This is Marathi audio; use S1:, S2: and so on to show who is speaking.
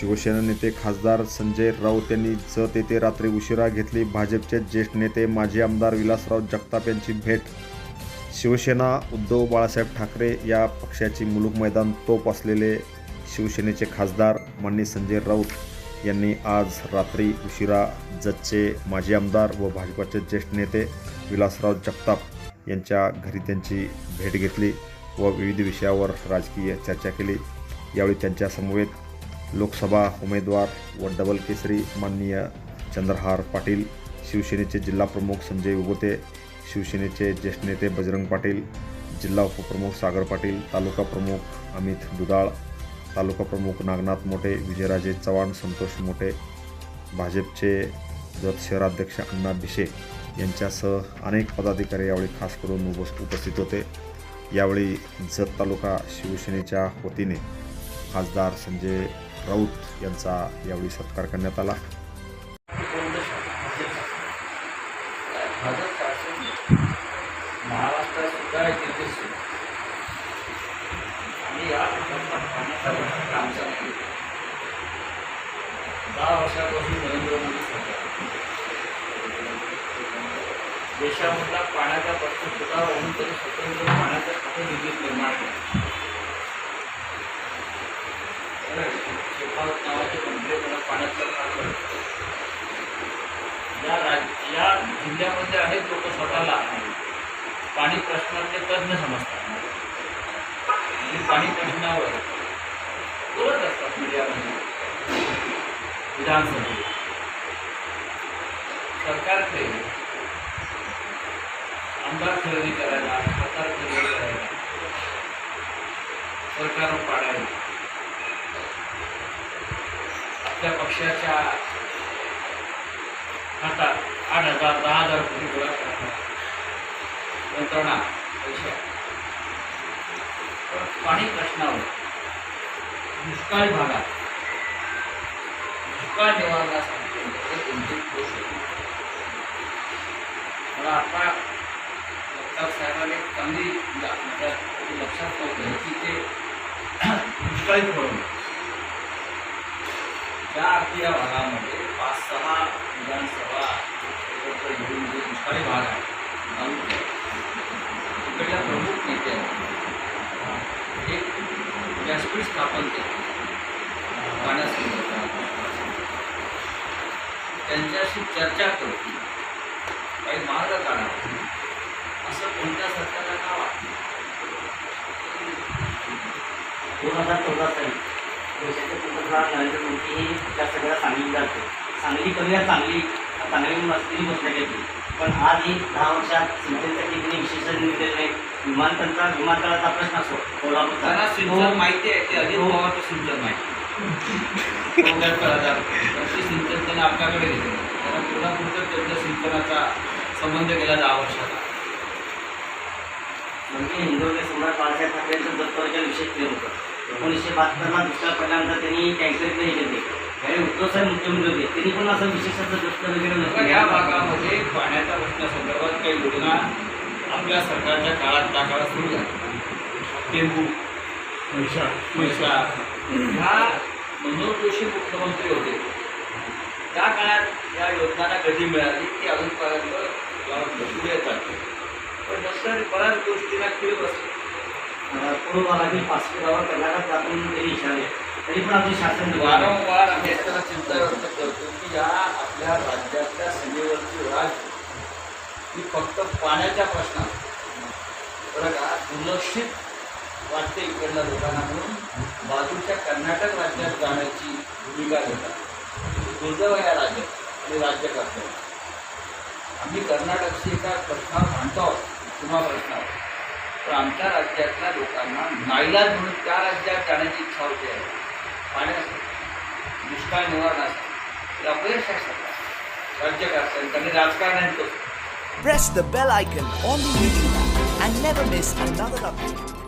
S1: शिवसेना नेते खासदार संजय राऊत यांनी जत येथे रात्री उशिरा घेतली भाजपचे ज्येष्ठ नेते माजी आमदार विलासराव जगताप यांची भेट. शिवसेना उद्धव बाळासाहेब ठाकरे या पक्षाची मुलुक मैदान तोप असलेले शिवसेनेचे खासदार माननीय संजय राऊत यांनी आज रात्री उशिरा जतचे माजी आमदार व भाजपाचे ज्येष्ठ नेते विलासराव जगताप यांच्या घरी त्यांची भेट घेतली व विविध विषयावर राजकीय चर्चा केली. यावेळी त्यांच्यासमवेत लोकसभा उमेदवार व डबल केसरी माननीय चंद्रहार पाटील शिवसेनेचे जिल्हाप्रमुख संजय उगोते शिवसेनेचे ज्येष्ठ नेते बजरंग पाटील जिल्हा उपप्रमुख सागर पाटील तालुका प्रमुख अमित दुदाळ तालुका प्रमुख नागनाथ मोठे विजयराजे चव्हाण संतोष मोठे भाजपचे जत शहराध्यक्ष अण्णा भिशे यांच्यासह अनेक पदाधिकारी यावेळी खास करून उपस्थित होते. यावेळी जत तालुका शिवसेनेच्या वतीने खासदार संजय राऊत यांचा यावेळी सत्कार करण्यात आला.
S2: आणि या दहा वर्षापासून नरेंद्र मोदी सरकार देशामधला पाण्याचा प्रश्न सुद्धा होऊन तरी स्वतंत्र पाण्याचा निर्मित निर्माण केला शेखावत नावाचे मंत्री मला पाण्याचं या राज या जिल्ह्यामध्ये अनेक लोक स्वतःला पाणी प्रश्नातले तज्ज्ञ समजतात. पाणी प्रश्नावर बोलत असतात मीडियामध्ये विधानसभेत. सरकारकडे आमदार खरेदी करायला खासदार खरेदी करायला सरकार पाडायला आपल्या पक्षाच्या हातात आठ हजार दहा हजार कोटी गोळा करणार यंत्रणा पैसा. पाणी प्रश्नावर दुष्काळी भागात दुष्काळ निवारणासाठी कोणतेच ठोस मला आता डॉक्टर साहेबांनी चांगली म्हणजे माझ्या लक्षात नव्हतं की ते दुष्काळी फळवलं त्या आरती या भागामध्ये पाच सहा विधानसभा एकत्र घेऊन जे दुष्काळी भाग आहे तालुके, तिकडल्या प्रमुख नेत्यांनी एक व्यासपीठ स्थापन केलं. पाण्यासंदर्भात त्यांच्याशी चर्चा करून काही मार्ग काढावा. असं कोणत्या सरकारला का वाटतं?
S3: दोन हजार चौदा साली. देशाचे पंतप्रधान नरेंद्र मोदी हे त्या सगळ्या सांगली जाते सांगली करूया चांगली चांगली घोषणा केली पण आज ही दहा वर्षात सिंचनसाठी त्यांनी विशेष निर्णय नाही. विमानतळाचा विमानतळाचा प्रश्न असो कोल्हापूरचा.
S2: सिंचन माहिती आहे ते अजित पवारचं सिंचन माहिती. सिंचन त्यांनी आपल्याकडे घेतलं. त्यांना कोल्हापूरचं त्यांच्या सिंचनाचा संबंध गेला दहा वर्षाचा.
S3: म्हणजे हिंदुस्थान सम्राट बाळासाहेब ठाकरेंचं दत्तवाच्या विशेष प्रेम होतं. एकोणीसशे बहात्तरला दुसऱ्या पडल्यानंतर त्यांनी टँकरने हे केले त्यावेळी उद्धव साहेब मुख्यमंत्री होते. त्यांनी पण असं विशेष असं दत्त वगैरे नव्हतं.
S2: या भागामध्ये पाण्याच्या प्रश्नासंदर्भात काही योजना आपल्या सरकारच्या काळात त्या काळात सुरू झाल्या टेंबू म्हैसा ह्या मनोहर जोशी मुख्यमंत्री होते. त्या काळात या योजनांना गती मिळाली ती अजूनपर्यंत चालते पण नंतर बऱ्याच गोष्टीला खीळ बसली.
S3: पूर्व भागातील पाचशे गावात कर्नाटक जातून त्यांनी इशारे तरी पण आमचे शासन
S2: वारंवार आम्ही याच्याला चिंता व्यक्त करतो की या आपल्या राज्यातल्या सीमेवरची राज ही फक्त पाण्याच्या प्रश्नात. बरं का? दुर्लक्षित वाटते इकडल्या लोकांना म्हणून. बाजूच्या कर्नाटक राज्यात जाण्याची भूमिका घेतात. दुर्दैव या राज्यात आणि राज्यकर्त्यांना आम्ही कर्नाटकशी एका प्रश्नावर भांडतो किंवा प्रश्नावर. तर आमच्या राज्यातल्या लोकांना नाईलाज म्हणून त्या राज्यात जाण्याची इच्छा होते. आहे पाण्यासाठी दुष्काळ निवारणासाठी हे अपयश असतात सरकार त्यांनी आणि राजकारण्यांचं
S4: press the bell icon on the YouTube app and never miss another update.